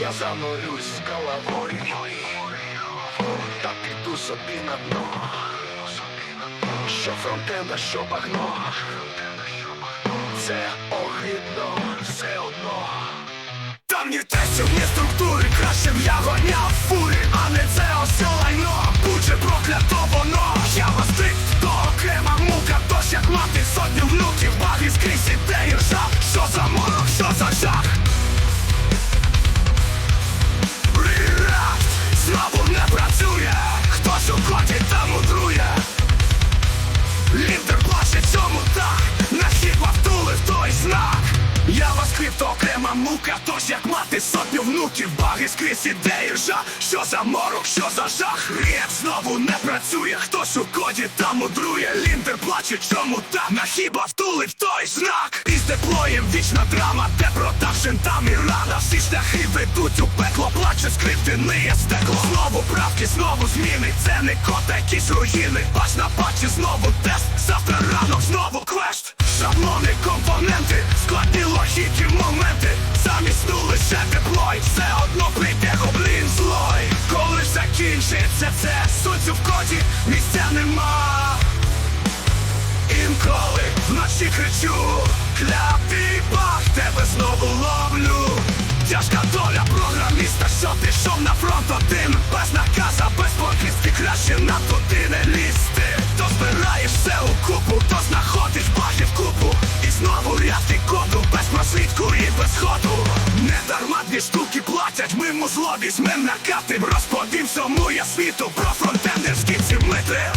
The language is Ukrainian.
Я занурюсь головою. Та піду собі на дно. Що фронтенда, що багно. Це огидно все одно. Там ні те, що ні структури Краще б я гоняв фурі, а не це ось лайно. Будь же проклято мука Тож як мати сотню внуків Баги скрізь іде і ржа. Що за морок, що за жах? Реп знову не працює Хтось у коді та мудрує. Ліндер плаче чому так? На хіба втулив той знак? Із деплоєм вічна драма Де продакшн там і рана Всі шляхи ведуть у пекло Плаче скрипти, ниє стекло. Знову правки, знову зміни Це не кота, якісь руїни. Бач на патчі знову тест. Завтра ранок знову квест. Шаблони, Замість тепло і Все одно прийде гоблін злой. Коли закінчиться це Суть в коді місця нема. Інколи вночі кричу Клятий дві штуки платять, мимо зло візьмем накатим Розповім всьому я світу про фронтендерські ці мити